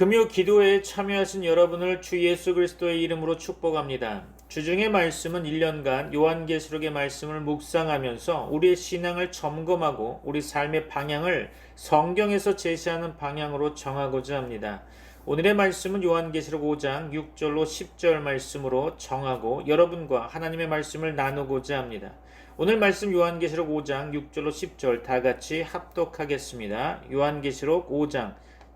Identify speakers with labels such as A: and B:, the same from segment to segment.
A: 금요 기도회에 참여하신 여러분을 주 예수 그리스도의 이름으로 축복합니다. 주중의 말씀은 1년간 요한계시록의 말씀을 묵상하면서 우리의 신앙을 점검하고 우리 삶의 방향을 성경에서 제시하는 방향으로 정하고자 합니다. 오늘의 말씀은 요한계시록 5장 6절로 10절 말씀으로 정하고 여러분과 하나님의 말씀을 나누고자 합니다. 오늘 말씀 요한계시록 5장 6절로 10절 다 같이 합독하겠습니다. 요한계시록 5장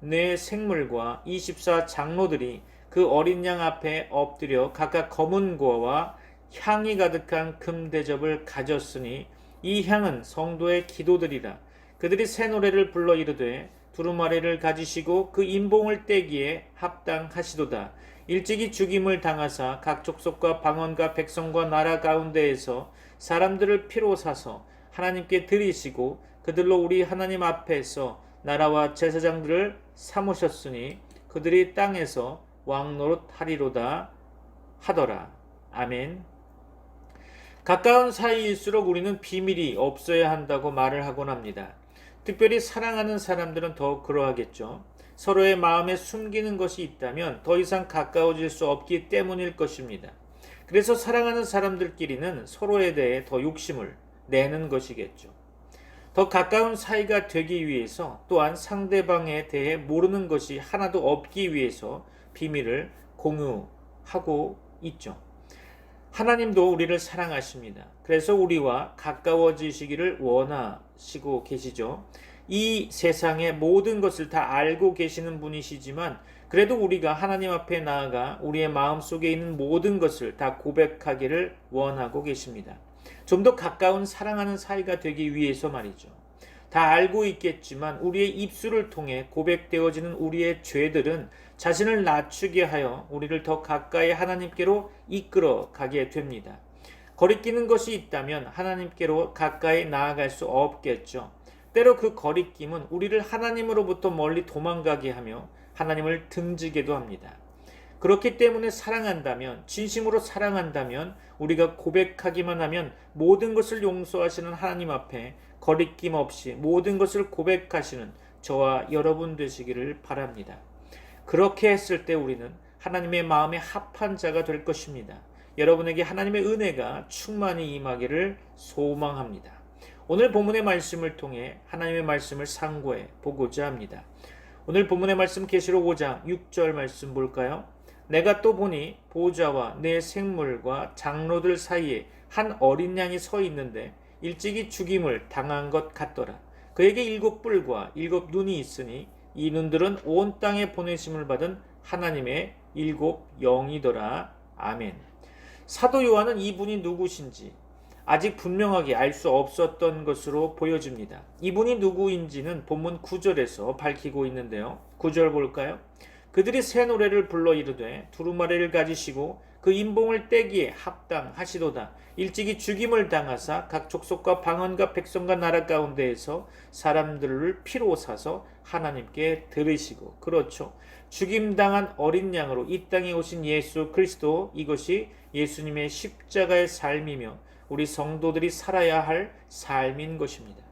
A: 내 생물과 24 장로들이 그 어린 양 앞에 엎드려 각각 검은 고와 향이 가득한 금 대접을 가졌으니 이 향은 성도의 기도들이라. 그들이 새 노래를 불러 이르되 두루마리를 가지시고 그 인봉을 떼기에 합당하시도다. 일찍이 죽임을 당하사 각 족속과 방언과 백성과 나라 가운데에서 사람들을 피로 사서 하나님께 드리시고 그들로 우리 하나님 앞에서 나라와 제사장들을 삼으셨으니 그들이 땅에서 왕노릇 하리로다 하더라. 아멘. 가까운 사이일수록 우리는 비밀이 없어야 한다고 말을 하곤 합니다. 특별히 사랑하는 사람들은 더 그러하겠죠. 서로의 마음에 숨기는 것이 있다면 더 이상 가까워질 수 없기 때문일 것입니다. 그래서 사랑하는 사람들끼리는 서로에 대해 더 욕심을 내는 것이겠죠. 더 가까운 사이가 되기 위해서 또한 상대방에 대해 모르는 것이 하나도 없기 위해서 비밀을 공유하고 있죠. 하나님도 우리를 사랑하십니다. 그래서 우리와 가까워지시기를 원하시고 계시죠. 이 세상의 모든 것을 다 알고 계시는 분이시지만 그래도 우리가 하나님 앞에 나아가 우리의 마음 속에 있는 모든 것을 다 고백하기를 원하고 계십니다. 좀 더 가까운 사랑하는 사이가 되기 위해서 말이죠. 다 알고 있겠지만 우리의 입술을 통해 고백되어지는 우리의 죄들은 자신을 낮추게 하여 우리를 더 가까이 하나님께로 이끌어 가게 됩니다. 거리끼는 것이 있다면 하나님께로 가까이 나아갈 수 없겠죠. 때로 그 거리낌은 우리를 하나님으로부터 멀리 도망가게 하며 하나님을 등지게도 합니다. 그렇기 때문에 사랑한다면, 진심으로 사랑한다면, 우리가 고백하기만 하면 모든 것을 용서하시는 하나님 앞에 거리낌 없이 모든 것을 고백하시는 저와 여러분 되시기를 바랍니다. 그렇게 했을 때 우리는 하나님의 마음에 합한 자가 될 것입니다. 여러분에게 하나님의 은혜가 충만히 임하기를 소망합니다. 오늘 본문의 말씀을 통해 하나님의 말씀을 상고해 보고자 합니다. 오늘 본문의 말씀 계시록 5장 6절 말씀 볼까요? 내가 또 보니 보좌와 내 생물과 장로들 사이에 한 어린 양이 서 있는데 일찍이 죽임을 당한 것 같더라. 그에게 일곱 뿔과 일곱 눈이 있으니 이 눈들은 온 땅에 보내심을 받은 하나님의 일곱 영이더라. 아멘. 사도 요한은 이분이 누구신지 아직 분명하게 알 수 없었던 것으로 보여집니다. 이분이 누구인지는 본문 9절에서 밝히고 있는데요. 9절 볼까요? 그들이 새 노래를 불러 이르되 두루마리를 가지시고 그 인봉을 떼기에 합당하시도다. 일찍이 죽임을 당하사 각 족속과 방언과 백성과 나라 가운데에서 사람들을 피로 사서 하나님께 들으시고 그렇죠. 죽임 당한 어린 양으로 이 땅에 오신 예수 그리스도 이것이 예수님의 십자가의 삶이며 우리 성도들이 살아야 할 삶인 것입니다.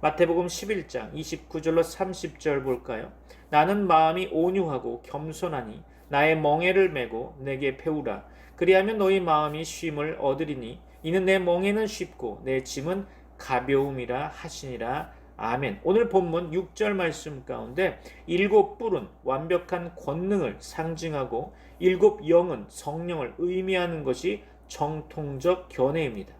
A: 마태복음 11장 29절로 30절 볼까요? 나는 마음이 온유하고 겸손하니 나의 멍에를 메고 내게 배우라. 그리하면 너희 마음이 쉼을 얻으리니 이는 내 멍에는 쉽고 내 짐은 가벼움이라 하시니라. 아멘. 오늘 본문 6절 말씀 가운데 일곱 뿔은 완벽한 권능을 상징하고 일곱 영은 성령을 의미하는 것이 정통적 견해입니다.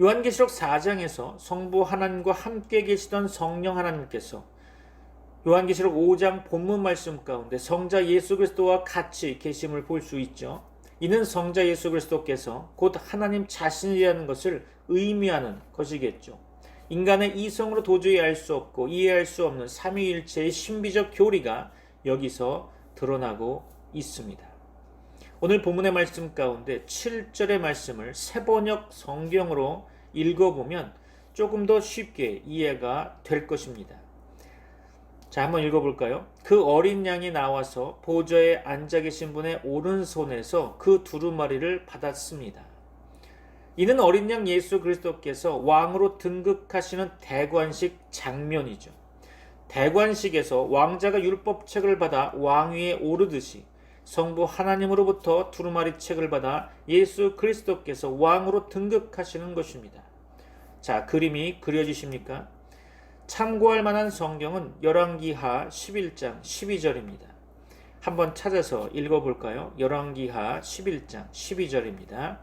A: 요한계시록 4장에서 성부 하나님과 함께 계시던 성령 하나님께서 요한계시록 5장 본문 말씀 가운데 성자 예수 그리스도와 같이 계심을 볼 수 있죠. 이는 성자 예수 그리스도께서 곧 하나님 자신이라는 것을 의미하는 것이겠죠. 인간의 이성으로 도저히 알 수 없고 이해할 수 없는 삼위일체의 신비적 교리가 여기서 드러나고 있습니다. 오늘 본문의 말씀 가운데 7절의 말씀을 세번역 성경으로 읽어보면 조금 더 쉽게 이해가 될 것입니다. 자, 한번 읽어볼까요? 그 어린 양이 나와서 보좌에 앉아 계신 분의 오른손에서 그 두루마리를 받았습니다. 이는 어린 양 예수 그리스도께서 왕으로 등극하시는 대관식 장면이죠. 대관식에서 왕자가 율법책을 받아 왕위에 오르듯이 성부 하나님으로부터 두루마리 책을 받아 예수 그리스도께서 왕으로 등극하시는 것입니다. 자, 그림이 그려지십니까? 참고할 만한 성경은 열왕기하 11장 12절입니다. 한번 찾아서 읽어볼까요? 열왕기하 11장 12절입니다.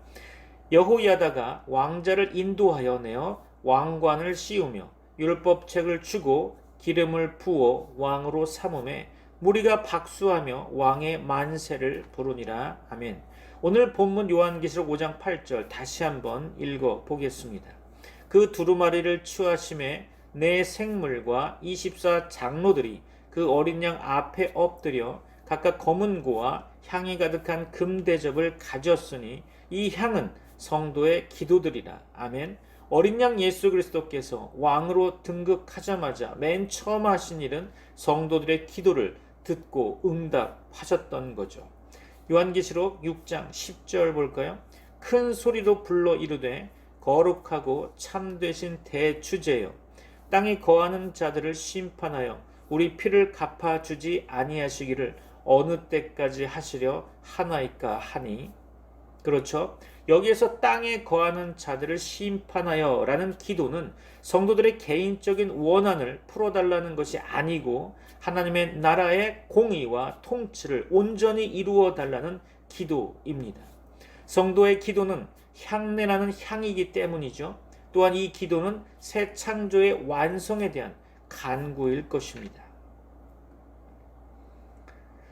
A: 여호야다가 왕자를 인도하여 내어 왕관을 씌우며 율법책을 주고 기름을 부어 왕으로 삼음에 무리가 박수하며 왕의 만세를 부르니라. 아멘. 오늘 본문 요한계시록 5장 8절 다시 한번 읽어 보겠습니다. 그 두루마리를 취하심에 내 생물과 24 장로들이 그 어린 양 앞에 엎드려 각각 검은 고와 향이 가득한 금 대접을 가졌으니 이 향은 성도의 기도들이라. 아멘. 어린 양 예수 그리스도께서 왕으로 등극하자마자 맨 처음 하신 일은 성도들의 기도를 듣고 응답하셨던 거죠. 요한계시록 6장 10절 볼까요? 큰 소리로 불러 이르되 거룩하고 참되신 대주제여 땅에 거하는 자들을 심판하여 우리 피를 갚아 주지 아니하시기를 어느 때까지 하시려 하나이까 하니 그렇죠. 여기에서 땅에 거하는 자들을 심판하여 라는 기도는 성도들의 개인적인 원한을 풀어달라는 것이 아니고 하나님의 나라의 공의와 통치를 온전히 이루어 달라는 기도입니다. 성도의 기도는 향내나는 향이기 때문이죠. 또한 이 기도는 새 창조의 완성에 대한 간구일 것입니다.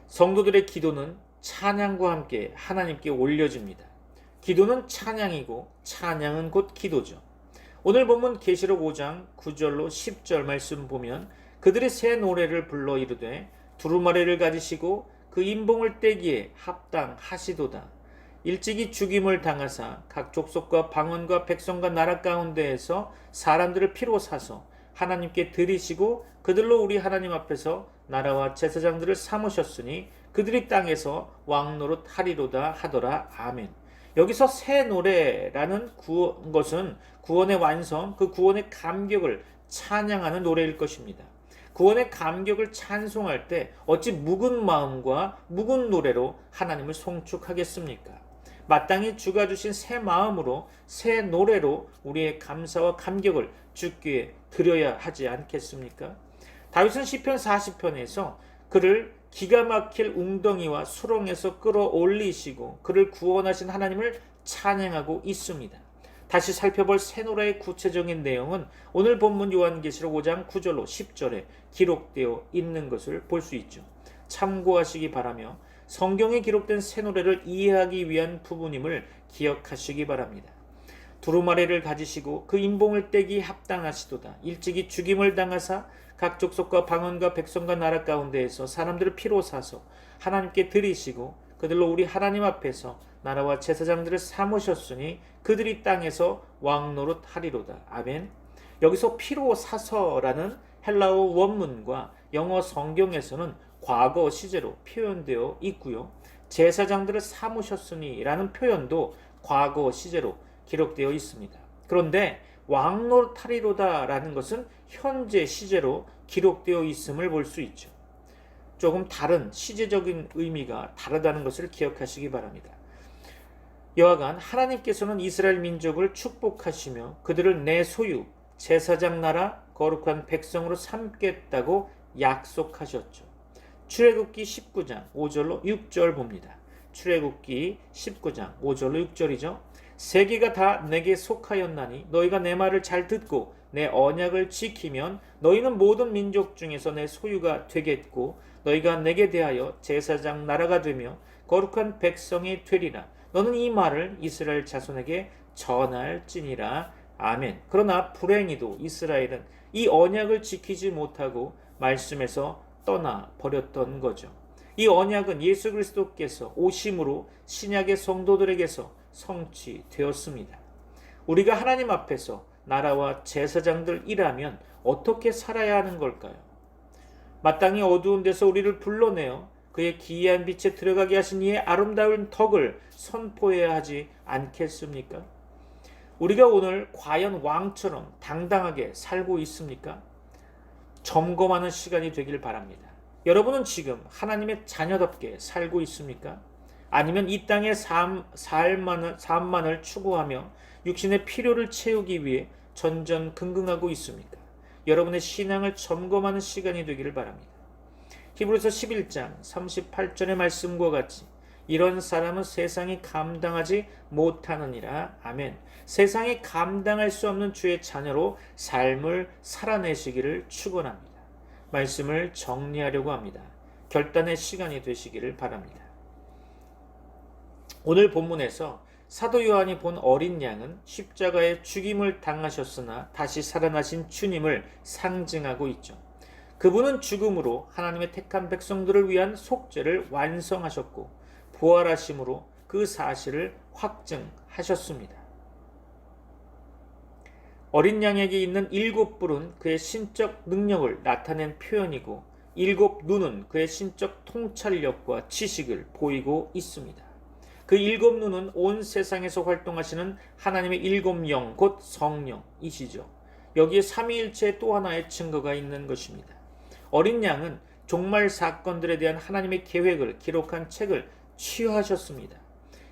A: 성도들의 기도는 찬양과 함께 하나님께 올려집니다. 기도는 찬양이고 찬양은 곧 기도죠. 오늘 본문 계시록 5장 9절로 10절 말씀 보면 그들이 새 노래를 불러 이르되 두루마리를 가지시고 그 인봉을 떼기에 합당하시도다. 일찍이 죽임을 당하사 각 족속과 방언과 백성과 나라 가운데에서 사람들을 피로 사서 하나님께 드리시고 그들로 우리 하나님 앞에서 나라와 제사장들을 삼으셨으니 그들이 땅에서 왕노릇 하리로다 하더라 아멘. 여기서 새 노래라는 구, 것은 구원의 완성, 그 구원의 감격을 찬양하는 노래일 것입니다. 구원의 감격을 찬송할 때 어찌 묵은 마음과 묵은 노래로 하나님을 송축하겠습니까? 마땅히 주가 주신 새 마음으로 새 노래로 우리의 감사와 감격을 주께 드려야 하지 않겠습니까? 다윗은 시편 40편에서 그를 기가 막힐 웅덩이와 수렁에서 끌어올리시고 그를 구원하신 하나님을 찬양하고 있습니다. 다시 살펴볼 새 노래의 구체적인 내용은 오늘 본문 요한계시록 5장 9절로 10절에 기록되어 있는 것을 볼 수 있죠. 참고하시기 바라며 성경에 기록된 새 노래를 이해하기 위한 부분임을 기억하시기 바랍니다. 두루마리를 가지시고 그 인봉을 떼기 합당하시도다. 일찍이 죽임을 당하사 각 족속과 방언과 백성과 나라 가운데에서 사람들을 피로 사서 하나님께 드리시고 그들로 우리 하나님 앞에서 나라와 제사장들을 삼으셨으니 그들이 땅에서 왕노릇 하리로다. 아멘. 여기서 피로 사서라는 헬라어 원문과 영어 성경에서는 과거 시제로 표현되어 있고요. 제사장들을 삼으셨으니라는 표현도 과거 시제로 기록되어 있습니다. 그런데 왕노타리로다라는 것은 현재 시제로 기록되어 있음을 볼 수 있죠. 조금 다른 시제적인 의미가 다르다는 것을 기억하시기 바랍니다. 여하간 하나님께서는 이스라엘 민족을 축복하시며 그들을 내 소유, 제사장 나라, 거룩한 백성으로 삼겠다고 약속하셨죠. 출애굽기 19장 5절로 6절 봅니다. 출애굽기 19장 5절로 6절이죠. 세계가 다 내게 속하였나니 너희가 내 말을 잘 듣고 내 언약을 지키면 너희는 모든 민족 중에서 내 소유가 되겠고 너희가 내게 대하여 제사장 나라가 되며 거룩한 백성이 되리라. 너는 이 말을 이스라엘 자손에게 전할지니라. 아멘. 그러나 불행히도 이스라엘은 이 언약을 지키지 못하고 말씀에서 떠나 버렸던 거죠. 이 언약은 예수 그리스도께서 오심으로 신약의 성도들에게서 성취되었습니다. 우리가 하나님 앞에서 나라와 제사장들이라면 어떻게 살아야 하는 걸까요? 마땅히 어두운 데서 우리를 불러내어 그의 기이한 빛에 들어가게 하신 이의 아름다운 덕을 선포해야 하지 않겠습니까? 우리가 오늘 과연 왕처럼 당당하게 살고 있습니까? 점검하는 시간이 되길 바랍니다. 여러분은 지금 하나님의 자녀답게 살고 있습니까? 아니면 이 땅의 삶, 삶만을, 삶만을 추구하며 육신의 필요를 채우기 위해 전전긍긍하고 있습니까? 여러분의 신앙을 점검하는 시간이 되기를 바랍니다. 히브리서 11장 38절의 말씀과 같이 이런 사람은 세상이 감당하지 못하느니라. 아멘. 세상이 감당할 수 없는 주의 자녀로 삶을 살아내시기를 축원합니다. 말씀을 정리하려고 합니다. 결단의 시간이 되시기를 바랍니다. 오늘 본문에서 사도 요한이 본 어린 양은 십자가의 죽임을 당하셨으나 다시 살아나신 주님을 상징하고 있죠. 그분은 죽음으로 하나님의 택한 백성들을 위한 속죄를 완성하셨고 부활하심으로 그 사실을 확증하셨습니다. 어린 양에게 있는 일곱 뿔은 그의 신적 능력을 나타낸 표현이고 일곱 눈은 그의 신적 통찰력과 지식을 보이고 있습니다. 그 일곱 눈은 온 세상에서 활동하시는 하나님의 일곱 영, 곧 성령이시죠. 여기에 삼위일체의 또 하나의 증거가 있는 것입니다. 어린 양은 종말 사건들에 대한 하나님의 계획을 기록한 책을 취하셨습니다.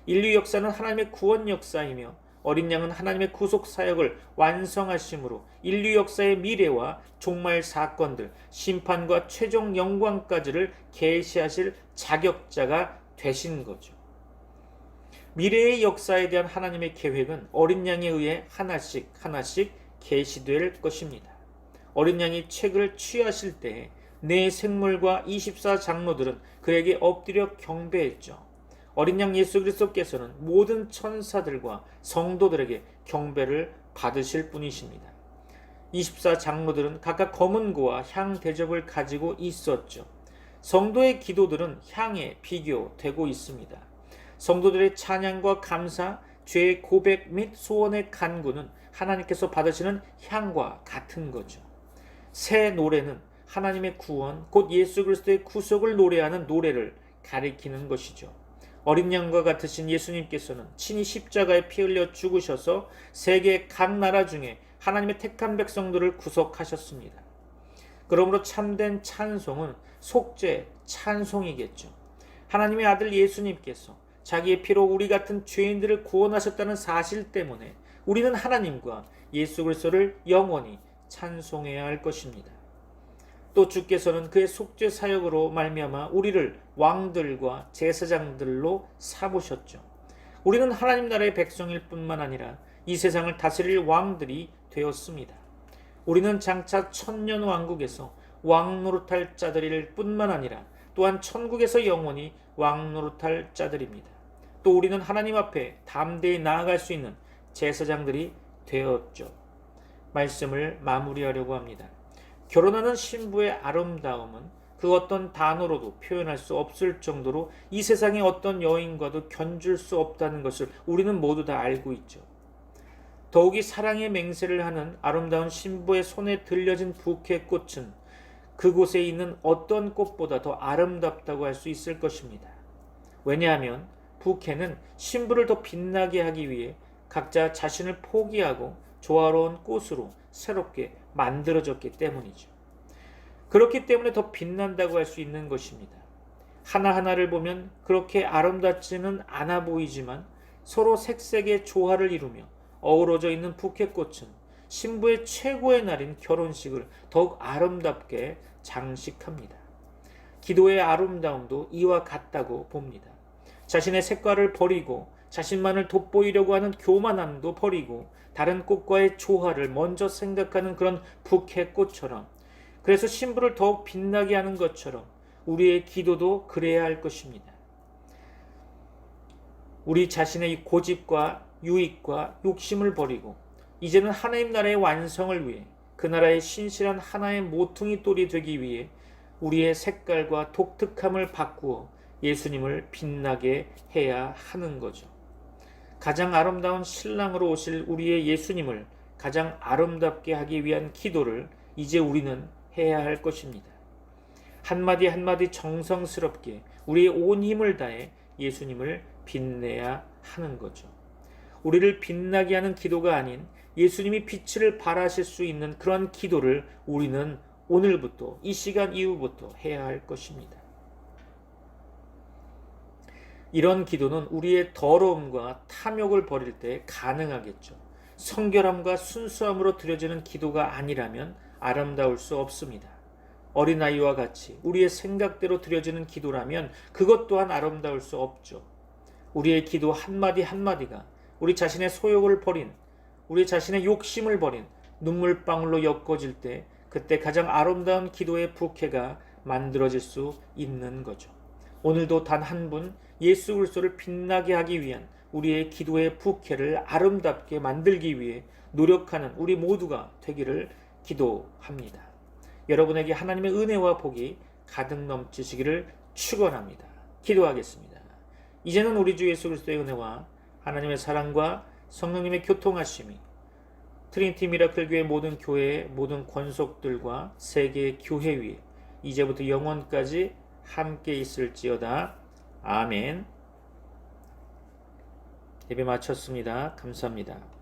A: 인류 역사는 하나님의 구원 역사이며 어린 양은 하나님의 구속 사역을 완성하심으로 인류 역사의 미래와 종말 사건들, 심판과 최종 영광까지를 계시하실 자격자가 되신 거죠. 미래의 역사에 대한 하나님의 계획은 어린 양에 의해 하나씩 하나씩 계시될 것입니다. 어린 양이 책을 취하실 때 네 생물과 24 장로들은 그에게 엎드려 경배했죠. 어린 양 예수 그리스도께서는 모든 천사들과 성도들에게 경배를 받으실 분이십니다. 24 장로들은 각각 검은 고와 향 대접을 가지고 있었죠. 성도의 기도들은 향에 비교되고 있습니다. 성도들의 찬양과 감사, 죄의 고백 및 소원의 간구는 하나님께서 받으시는 향과 같은 거죠. 새 노래는 하나님의 구원, 곧 예수 그리스도의 구속을 노래하는 노래를 가리키는 것이죠. 어린 양과 같으신 예수님께서는 친히 십자가에 피 흘려 죽으셔서 세계 각 나라 중에 하나님의 택한 백성들을 구속하셨습니다. 그러므로 참된 찬송은 속죄 찬송이겠죠. 하나님의 아들 예수님께서 자기의 피로 우리 같은 죄인들을 구원하셨다는 사실 때문에 우리는 하나님과 예수 그리스도를 영원히 찬송해야 할 것입니다. 또 주께서는 그의 속죄 사역으로 말미암아 우리를 왕들과 제사장들로 삼으셨죠. 우리는 하나님 나라의 백성일 뿐만 아니라 이 세상을 다스릴 왕들이 되었습니다. 우리는 장차 천년 왕국에서 왕 노릇할 자들일 뿐만 아니라 또한 천국에서 영원히 왕 노릇할 자들입니다. 또 우리는 하나님 앞에 담대히 나아갈 수 있는 제사장들이 되었죠. 말씀을 마무리하려고 합니다. 결혼하는 신부의 아름다움은 그 어떤 단어로도 표현할 수 없을 정도로 이 세상의 어떤 여인과도 견줄 수 없다는 것을 우리는 모두 다 알고 있죠. 더욱이 사랑의 맹세를 하는 아름다운 신부의 손에 들려진 부케 꽃은 그곳에 있는 어떤 꽃보다 더 아름답다고 할 수 있을 것입니다. 왜냐하면 부케는 신부를 더 빛나게 하기 위해 각자 자신을 포기하고 조화로운 꽃으로 새롭게 만들어졌기 때문이죠. 그렇기 때문에 더 빛난다고 할 수 있는 것입니다. 하나하나를 보면 그렇게 아름답지는 않아 보이지만 서로 색색의 조화를 이루며 어우러져 있는 부케꽃은 신부의 최고의 날인 결혼식을 더욱 아름답게 장식합니다. 기도의 아름다움도 이와 같다고 봅니다. 자신의 색깔을 버리고 자신만을 돋보이려고 하는 교만함도 버리고 다른 꽃과의 조화를 먼저 생각하는 그런 부케꽃처럼 그래서 신부를 더욱 빛나게 하는 것처럼 우리의 기도도 그래야 할 것입니다. 우리 자신의 고집과 유익과 욕심을 버리고 이제는 하나님 나라의 완성을 위해 그 나라의 신실한 하나의 모퉁이 돌이 되기 위해 우리의 색깔과 독특함을 바꾸어 예수님을 빛나게 해야 하는 거죠. 가장 아름다운 신랑으로 오실 우리의 예수님을 가장 아름답게 하기 위한 기도를 이제 우리는 해야 할 것입니다. 한마디 한마디 정성스럽게 우리의 온 힘을 다해 예수님을 빛내야 하는 거죠. 우리를 빛나게 하는 기도가 아닌 예수님이 빛을 발하실 수 있는 그런 기도를 우리는 오늘부터 이 시간 이후부터 해야 할 것입니다. 이런 기도는 우리의 더러움과 탐욕을 버릴 때 가능하겠죠. 성결함과 순수함으로 드려지는 기도가 아니라면 아름다울 수 없습니다. 어린아이와 같이 우리의 생각대로 드려지는 기도라면 그것 또한 아름다울 수 없죠. 우리의 기도 한마디 한마디가 우리 자신의 소욕을 버린 우리 자신의 욕심을 버린 눈물방울로 엮어질 때 그때 가장 아름다운 기도의 부캐가 만들어질 수 있는 거죠. 오늘도 단 한 분 예수 그리스도를 빛나게 하기 위한 우리의 기도의 부캐를 아름답게 만들기 위해 노력하는 우리 모두가 되기를 기도합니다. 여러분에게 하나님의 은혜와 복이 가득 넘치시기를 축원합니다. 기도하겠습니다. 이제는 우리 주 예수 그리스도의 은혜와 하나님의 사랑과 성령님의 교통하심이 트리니티 미라클 교회 모든 교회의 모든 권속들과 세계 교회 위에 이제부터 영원까지 함께 있을지어다. 아멘. 예배 마쳤습니다. 감사합니다.